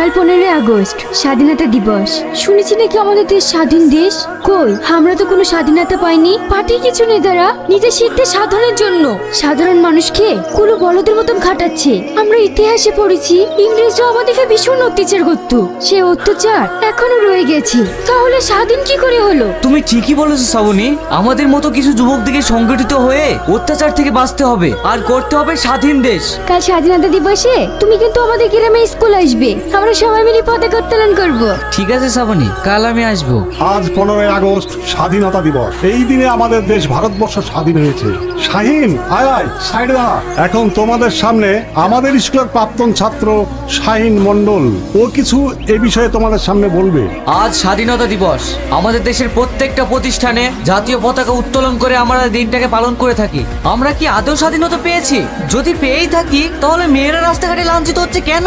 কাল পনেরোই আগস্ট স্বাধীনতা দিবস। শুনেছি নাকি আমাদের দেশ স্বাধীন দেশ? কই? আমরা তো কোনো স্বাধীনতা পাইনি। পার্টি কিছু নেতারা নিজের সিদ্ধে সাধনের জন্য। সাধারণ মানুষকে কুলো বলদের মতন খাটাচ্ছে। আমরা ইতিহাসে পড়েছি ইংরেজরা আমাদেরকে ভীষণ অত্যাচার করতো। সে অত্যাচার এখনও রয়ে গেছে। তাহলে স্বাধীন কি করে হলো? তুমি ঠিকই বলেছ শ্রাবণী। আমাদের মতো কিছু যুবক দিকে সংগঠিত হয়ে অত্যাচার থেকে বাঁচতে হবে। আর করতে হবে স্বাধীন দেশ। কাল স্বাধীনতা দিবসে তুমি কিন্তু আমাদের গ্রামে স্কুল আসবে। আমরা সবাই মিলে পতাকা উত্তোলন করব। ঠিক আছে শ্রাবণী কাল আমি আসব। আজ পনেরোই আগস্ট স্বাধীনতা দিবস। এই দিনে আমাদের দেশ ভারতবর্ষ স্বাধীন হয়েছে। শাহিন আয় আয় সাইডে দাঁড়া। এখন তোমাদের সামনে আমাদের স্কুলের প্রাক্তন ছাত্র শাহিন মন্ডল ও কিছু এ বিষয়ে তোমাদের সামনে বলবে। আজ স্বাধীনতা দিবস। আমাদের দেশের প্রত্যেকটা প্রতিষ্ঠানে জাতীয় পতাকা উত্তোলন করে আমরা দিনটাকে পালন করে থাকি। আমরা কি আদৌ স্বাধীনতা পেয়েছি? যদি পেয়েই থাকি তাহলে মেয়েরা রাস্তাঘাটে লাঞ্ছিত হচ্ছে কেন?